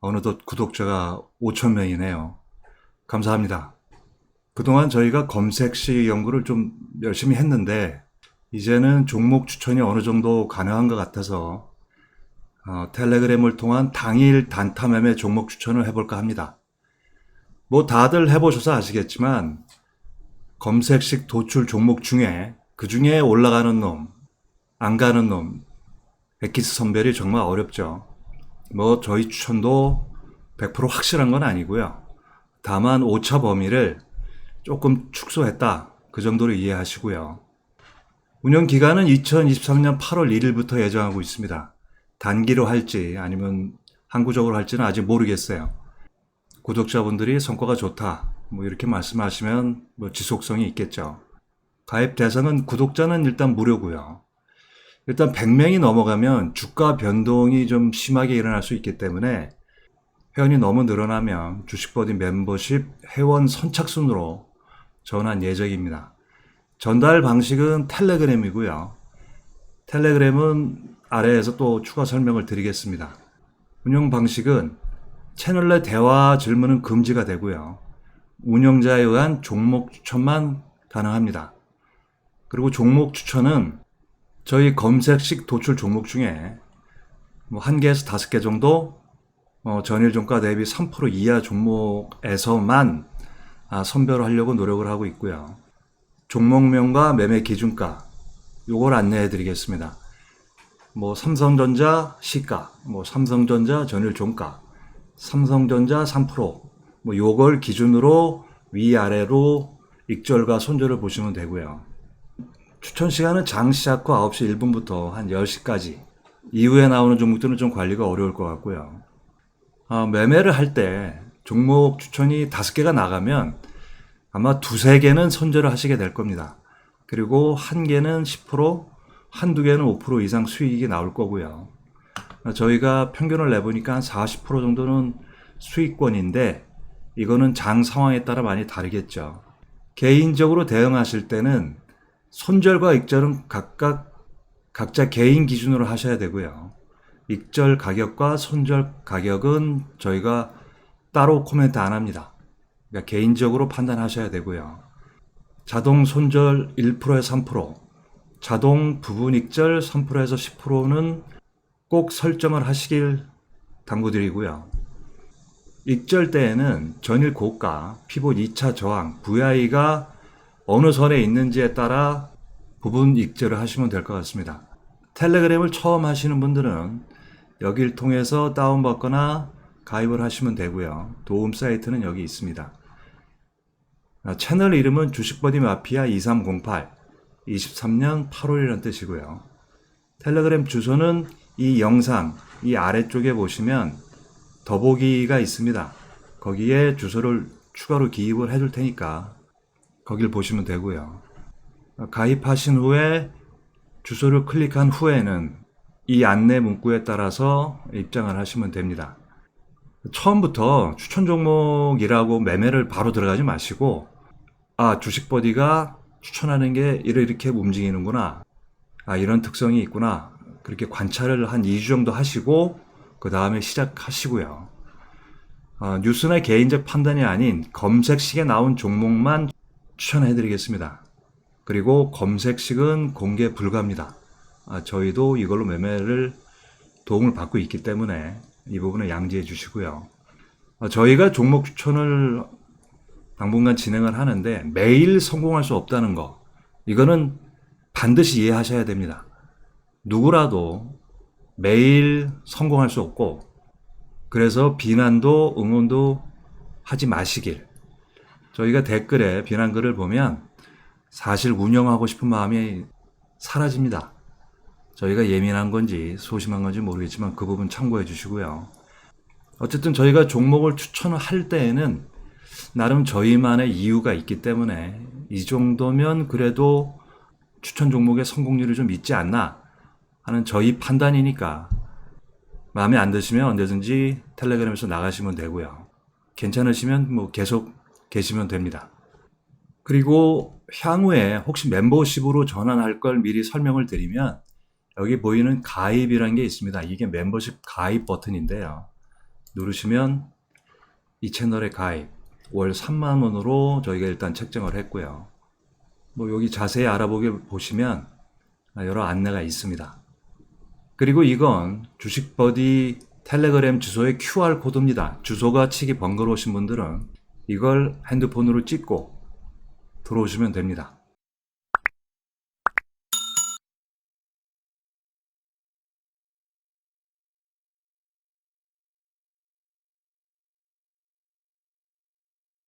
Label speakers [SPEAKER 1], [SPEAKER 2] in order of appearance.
[SPEAKER 1] 어느덧 구독자가 5천 명이네요. 감사합니다. 그동안 저희가 검색시 연구를 좀 열심히 했는데 이제는 종목 추천이 어느 정도 가능한 것 같아서 어, 텔레그램을 통한 당일 단타 매매 종목 추천을 해볼까 합니다. 뭐 다들 해보셔서 아시겠지만 검색식 도출 종목 중에 그 중에 올라가는 놈, 안 가는 놈, 엑기스 선별이 정말 어렵죠. 뭐 저희 추천도 100% 확실한 건 아니고요. 다만 오차 범위를 조금 축소했다. 그 정도로 이해하시고요. 운영 기간은 2023년 8월 1일부터 예정하고 있습니다. 단기로 할지 아니면 항구적으로 할지는 아직 모르겠어요. 구독자분들이 성과가 좋다. 뭐 이렇게 말씀하시면 뭐 지속성이 있겠죠. 가입 대상은 구독자는 일단 무료고요. 일단 100명이 넘어가면 주가 변동이 좀 심하게 일어날 수 있기 때문에 회원이 너무 늘어나면 주식버디 멤버십 회원 선착순으로 전환 예정입니다. 전달 방식은 텔레그램이고요. 텔레그램은 아래에서 또 추가 설명을 드리겠습니다. 운영 방식은 채널 내 대화 질문은 금지가 되고요. 운영자에 의한 종목 추천만 가능합니다. 그리고 종목 추천은 저희 검색식 도출 종목 중에 뭐 한 개에서 다섯 개 정도 어, 전일 종가 대비 3% 이하 종목에서만 아, 선별하려고 노력을 하고 있고요. 종목명과 매매 기준가 요걸 안내해 드리겠습니다. 뭐 삼성전자 시가, 뭐 삼성전자 전일 종가, 삼성전자 3%뭐 요걸 기준으로 위아래로 익절과 손절을 보시면 되고요. 추천 시간은 장 시작 후 9시 1분부터 한 10시까지. 이후에 나오는 종목들은 좀 관리가 어려울 것 같고요. 아, 매매를 할 때 종목 추천이 5개가 나가면 아마 두세 개는 손절을 하시게 될 겁니다. 그리고 한 개는 10%, 한두 개는 5% 이상 수익이 나올 거고요. 저희가 평균을 내보니까 한 40% 정도는 수익권인데 이거는 장 상황에 따라 많이 다르겠죠. 개인적으로 대응하실 때는 손절과 익절은 각각 각자 개인 기준으로 하셔야 되고요. 익절 가격과 손절 가격은 저희가 따로 코멘트 안 합니다. 그러니까 개인적으로 판단하셔야 되고요. 자동 손절 1%에서 3%, 자동 부분 익절 3%에서 10%는 꼭 설정을 하시길 당부드리고요. 익절 때에는 전일 고가, 피봇 2차 저항, VI가 어느 선에 있는지에 따라 부분 익절을 하시면 될 것 같습니다. 텔레그램을 처음 하시는 분들은 여기를 통해서 다운받거나 가입을 하시면 되고요. 도움 사이트는 여기 있습니다. 아, 채널 이름은 주식버디 마피아 2308, 23년 8월이라는 뜻이고요. 텔레그램 주소는 이 영상, 이 아래쪽에 보시면 더보기가 있습니다. 거기에 주소를 추가로 기입을 해둘 테니까 거길 보시면 되고요. 가입하신 후에 주소를 클릭한 후에는 이 안내 문구에 따라서 입장을 하시면 됩니다. 처음부터 추천 종목이라고 매매를 바로 들어가지 마시고 아 주식버디가 추천하는 게 이렇게 움직이는구나 아 이런 특성이 있구나 그렇게 관찰을 한 2주 정도 하시고 그 다음에 시작하시고요. 아, 뉴스나 개인적 판단이 아닌 검색식에 나온 종목만 추천해 드리겠습니다. 그리고 검색식은 공개 불가입니다. 아, 저희도 이걸로 매매를 도움을 받고 있기 때문에 이 부분을 양지해 주시고요. 아, 저희가 종목 추천을 당분간 진행을 하는데 매일 성공할 수 없다는 거, 이거는 반드시 이해하셔야 됩니다. 누구라도 매일 성공할 수 없고, 그래서 비난도 응원도 하지 마시길. 저희가 댓글에 비난글을 보면 사실 운영하고 싶은 마음이 사라집니다. 저희가 예민한 건지 소심한 건지 모르겠지만 그 부분 참고해 주시고요. 어쨌든 저희가 종목을 추천을 할 때에는 나름 저희만의 이유가 있기 때문에 이 정도면 그래도 추천 종목의 성공률이 좀 있지 않나 하는 저희 판단이니까 마음에 안 드시면 언제든지 텔레그램에서 나가시면 되고요. 괜찮으시면 뭐 계속 계시면 됩니다. 그리고 향후에 혹시 멤버십으로 전환할 걸 미리 설명을 드리면 여기 보이는 가입이라는 게 있습니다. 이게 멤버십 가입 버튼인데요. 누르시면 이 채널의 가입 월 3만 원으로 저희가 일단 책정을 했고요. 뭐 여기 자세히 알아보기 보시면 여러 안내가 있습니다. 그리고 이건 주식버디 텔레그램 주소의 QR 코드입니다. 주소가 치기 번거로우신 분들은 이걸 핸드폰으로 찍고 들어오시면 됩니다.